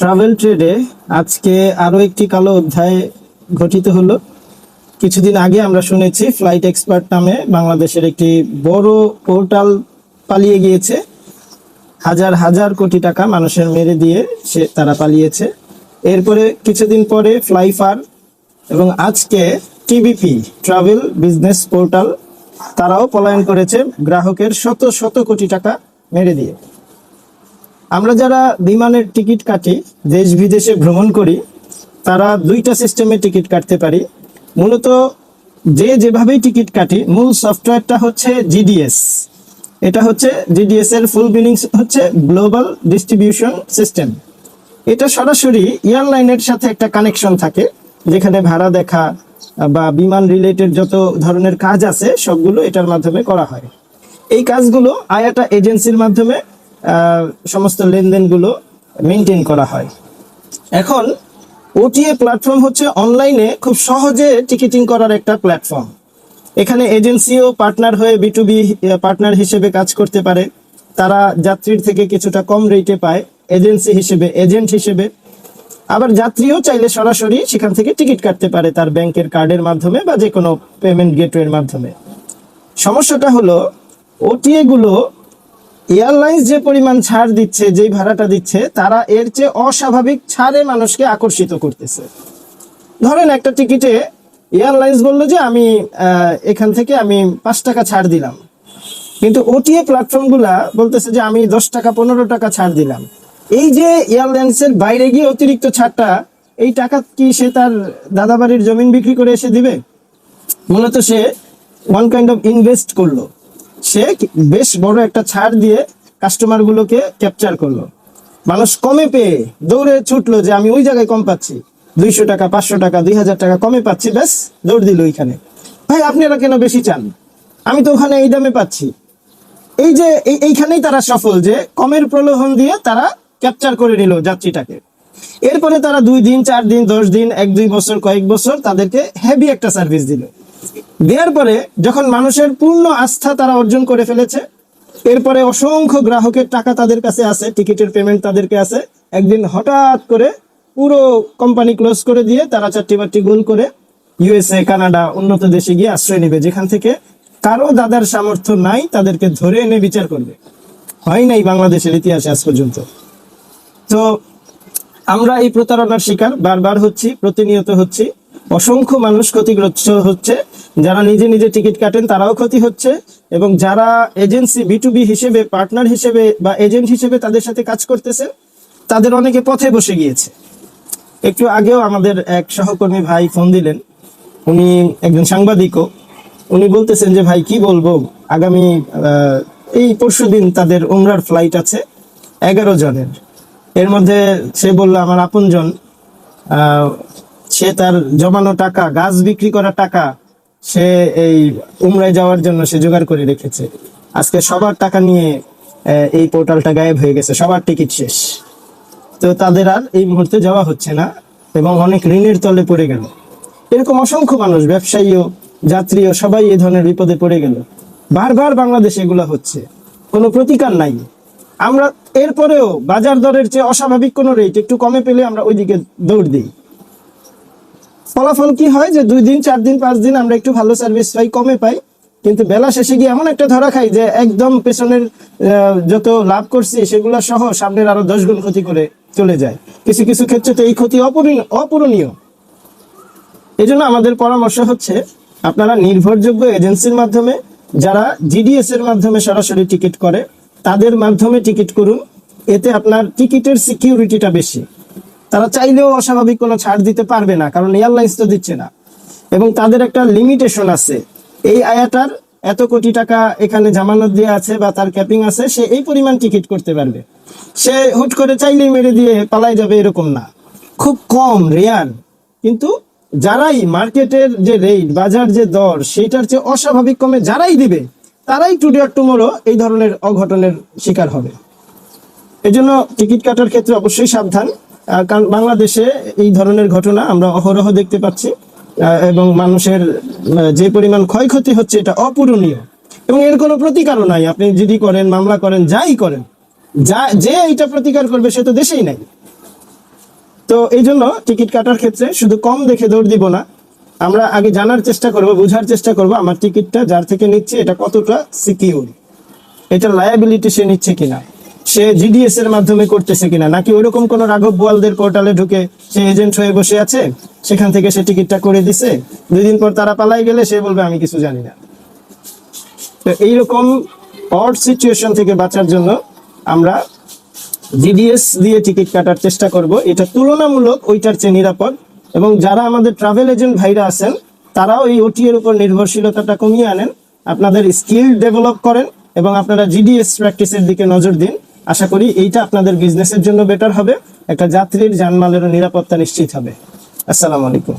Travel ট্রেডে আজকে আরও একটি কালো অধ্যায় ঘটিত হলো। কিছুদিন আগে আমরা শুনেছি ফ্লাইট এক্সপার্ট নামে বাংলাদেশের একটি বড় পোর্টাল পালিয়ে গিয়েছে। হাজার হাজার কোটি টাকা মানুষের মেরে দিয়ে সে তারা পালিয়েছে। এরপরে কিছুদিন পরে ফ্লাইফার এবং আজকে টিবিপি ট্রাভেল বিজনেস পোর্টাল তারাও পলায়ন করেছে। গ্রাহকের শত শত কোটি টাকা মেরে দিয়ে। আমরা যারা বিমানের টিকিট কাটি দেশ বিদেশে ভ্রমণ করি, তারা দুইটা সিস্টেমে টিকিট কাটতে পারি। মূলত যে যেভাবেই টিকিট কাটি, মূল সফটওয়্যারটা হচ্ছে জিডিএস এটা হচ্ছে জিডিএস এর ফুল মিনিং হচ্ছে গ্লোবাল ডিস্ট্রিবিউশন সিস্টেম এটা সরাসরি এয়ারলাইনের সাথে একটা কানেকশন থাকে, যেখানে ভাড়া দেখা বা বিমান রিলেটেড যত ধরনের কাজ আছে, সবগুলো এটার মাধ্যমে করা হয়। এই কাজগুলো আয়াটা এজেন্সির মাধ্যমে সমস্ত লেনদেনগুলো মেনটেন করা হয়। এখন ওটিএ প্ল্যাটফর্ম হচ্ছে অনলাইনে খুব সহজে টিকিটিং করার একটা প্ল্যাটফর্ম এখানে এজেন্সিও পার্টনার হয়ে বিটুবি পার্টনার হিসেবে কাজ করতে পারে। তারা যাত্রীর থেকে কিছুটা কম রেটে পায় এজেন্সি হিসেবে এজেন্ট হিসেবে। আবার যাত্রীও চাইলে সরাসরি সেখান থেকে টিকিট কাটতে পারে তার ব্যাংকের কার্ডের মাধ্যমে বা যে কোনো পেমেন্ট গেটওয়ের মাধ্যমে। সমস্যাটা হলো ওটিএ গুলো এয়ারলাইন্স যে পরিমাণ ছাড় দিচ্ছে, যেই ভাড়াটা দিচ্ছে, তারা এর চেয়ে অস্বাভাবিক ছাড়ে মানুষকে আকর্ষিত করতেছে। ধরেন একটা টিকিটে এয়ারলাইন্স বলল যে, আমি এখান থেকে আমি পাঁচ টাকা ছাড় দিলাম। কিন্তু ওটিএ প্ল্যাটফর্মগুলা বলতেছে যে, আমি দশ টাকা, পনেরো টাকা ছাড় দিলাম। এই যে এয়ারলাইন্সের বাইরে গিয়ে অতিরিক্ত ছাড়টা, এই টাকা কি সে তার দাদাবাড়ির জমিন বিক্রি করে এসে দিবে? মূলত সে ওয়ান কাইন্ড অফ ইনভেস্ট করল। সে বেশ বড় একটা ছাড় দিয়ে কাস্টমার গুলোকে ক্যাপচার করল। মানুষ কমে পেয়ে দৌড়ে ছুটলো যে আমি ওই জায়গায় কম পাচ্ছি। দুইশো টাকা, পাঁচশো টাকা, দুই হাজার টাকা কমে পাচ্ছি, ব্যাস দৌড় দিল ওইখানে। ভাই আপনারা কেন বেশি চান? আমি তো ওখানে এই দামে পাচ্ছি। এই যে এই- এইখানেই তারা সফল যে কমের প্রলোভন দিয়ে তারা ক্যাপচার করে নিল যাত্রীটাকে। এরপরে তারা দুই দিন, চার দিন, দশ দিন, এক দুই বছর, কয়েক বছর তাদেরকে হেভি একটা সার্ভিস দিল। দেওয়ার পরে যখন মানুষের পূর্ণ আস্থা তারা অর্জন করে ফেলেছে, এরপরে অসংখ্য গ্রাহকের টাকা তাদের কাছে আছে, টিকিটের পেমেন্ট তাদেরকে আছে। একদিন হঠাৎ করে পুরো কোম্পানি ক্লোজ করে দিয়ে তারা চারটি বারটি গোল করে ইউএসএ কানাডা উন্নত দেশে গিয়ে আশ্রয় নেবে, যেখান থেকে কারও দাদার সামর্থ্য নাই, তাদেরকে ধরে এনে বিচার করবে। হয় নাই বাংলাদেশের ইতিহাসে আজ পর্যন্ত। তো আমরা এই প্রতারণার শিকার, বারবার হচ্ছি, প্রতিনিয়ত হচ্ছি। অসংখ্য মানুষ ক্ষতিগ্রস্ত হচ্ছে। যারা নিজে নিজে টিকিট কাটেন, তারাও ক্ষতি হচ্ছে। এবং যারা এজেন্সি বিটুবি হিসেবে, পার্টনার হিসেবে বা এজেন্ট হিসেবে তাদের সাথে কাজ করতেছে, তাদের অনেকে পথে বসে গিয়েছে। একটু আগেও আমাদের এক সহকর্মী ভাই ফোন দিলেন। উনি একজন সাংবাদিকও। উনি বলতেছেন যে, ভাই, কি বলব? আগামী এই পরশু দিন তাদের উমরার ফ্লাইট আছে এগারো জনের। এর মধ্যে সে বলল, আমার আপনজন সে তার জমানো টাকা, গাছ বিক্রি করা টাকা সে এই উমরায় যাওয়ার জন্য সে জোগাড় করে রেখেছে। আজকে সবার টাকা নিয়ে এই পোর্টালটা গায়েব হয়ে গেছে, সবার টিকিট শেষ। তো তাদের আর এই মুহূর্তে যাওয়া হচ্ছে না এবং অনেক ঋণের তলে পড়ে গেল। এরকম অসংখ্য মানুষ, ব্যবসায়ীও, যাত্রীও সবাই এই ধরনের বিপদে পড়ে গেল। বারবার বাংলাদেশে এগুলো হচ্ছে। কোনো প্রতিকার নাই। আমরা এরপরেও বাজার দরের চেয়ে অস্বাভাবিক কোনো রেট একটু কমে পেলে আমরা ওইদিকে দৌড় দিই। ফলাফল কি হয় যে দুই দিন, চার দিন, পাঁচ দিন আমরা একটু ভালো সার্ভিস পাই, কমে পাই। কিন্তু বেলা শেষে গিয়ে এমন একটা ধরা খাই যে একদম পেছনের যত লাভ করছি সেগুলো সহ সামনের আরও দশ গুণ ক্ষতি করে চলে যায়। কিছু কিছু ক্ষেত্রে তো এই ক্ষতি অপূরণীয়। এই জন্য আমাদের পরামর্শ হচ্ছে, আপনারা নির্ভরযোগ্য এজেন্সির মাধ্যমে, যারা জিডিএস এর মাধ্যমে সরাসরি টিকিট করে, তাদের মাধ্যমে টিকিট করুন। এতে আপনার টিকিটের সিকিউরিটিটা বেশি। তারা চাইলেও অস্বাভাবিক কোনো ছাড় দিতে পারবে না, কারণ এয়ারলাইন্স তো দিচ্ছে না। এবং তাদের একটা লিমিটেশন আছে। এই আয়াটার এত কোটি টাকা এখানে জামানত দেওয়া আছে বা তার ক্যাপিং আছে, সে এই পরিমাণ টিকিট করতে পারবে। সে হুট করে চাইলেই মেরে দিয়ে পালাই যাবে এরকম না। খুব কম রেয়ার কিন্তু যারাই মার্কেটের যে রেট বাজার যে দর সেটার চেয়ে অস্বাভাবিক কমে যারাই দিবে, তারাই টুডে আর টুমোরো এই ধরনের অঘটনের শিকার হবে। এজন্য টিকিট কাটার ক্ষেত্রে অবশ্যই সাবধান। কারণ বাংলাদেশে এই ধরনের ঘটনা আমরা অহরহ দেখতে পাচ্ছি এবং মানুষের যে পরিমাণ ক্ষয়ক্ষতি হচ্ছে এটা অপূরণীয়। এবং এর কোনো প্রতিকারও নাই। আপনি যদি করেন, মামলা করেন, যাই করেন, যা, যে এটা প্রতিকার করবে, সে তো দেশেই নাই। তো এই জন্য টিকিট কাটার ক্ষেত্রে শুধু কম দেখে দৌড় দিব না। আমরা আগে জানার চেষ্টা করব, বোঝার চেষ্টা করব, আমার টিকিটটা যার থেকে নিচ্ছে, এটা কতটা সিকিউর এটা লায়াবিলিটি সে নিচ্ছে কিনা। সে জিডিএস এর মাধ্যমে করতেছে কিনা? নাকি ওইরকম কোন রাঘব বোয়ালদের পোর্টালে ঢুকে সে এজেন্ট হয়ে বসে আছে? সেখান থেকে সে টিকিটটা করে দিছে? দুই দিন পর তারা পালাই গেলে সে বলবে, আমি কিছু জানি না। তো এইরকম অড সিচুয়েশন থেকে বাঁচার জন্য আমরা জিডিএস দিয়ে টিকিট কাটার চেষ্টা করব। এটা তুলনামূলক ওইটার চেয়ে নিরাপদ এবং যারা আমাদের ট্রাভেল এজেন্ট ভাইরা আছেন, তারাও এই ওটি এর উপর নির্ভরশীলতাটা কমিয়ে আনেন। আপনাদের স্কিল ডেভেলপ করেন এবং আপনারা জিডিএস প্র্যাকটিসের দিকে নজর দিন। আশা করি এইটা আপনাদের বিজনেসের জন্য বেটার হবে। একটা যাত্রীর যানমালেরও নিরাপত্তা নিশ্চিত হবে। আসসালামু আলাইকুম।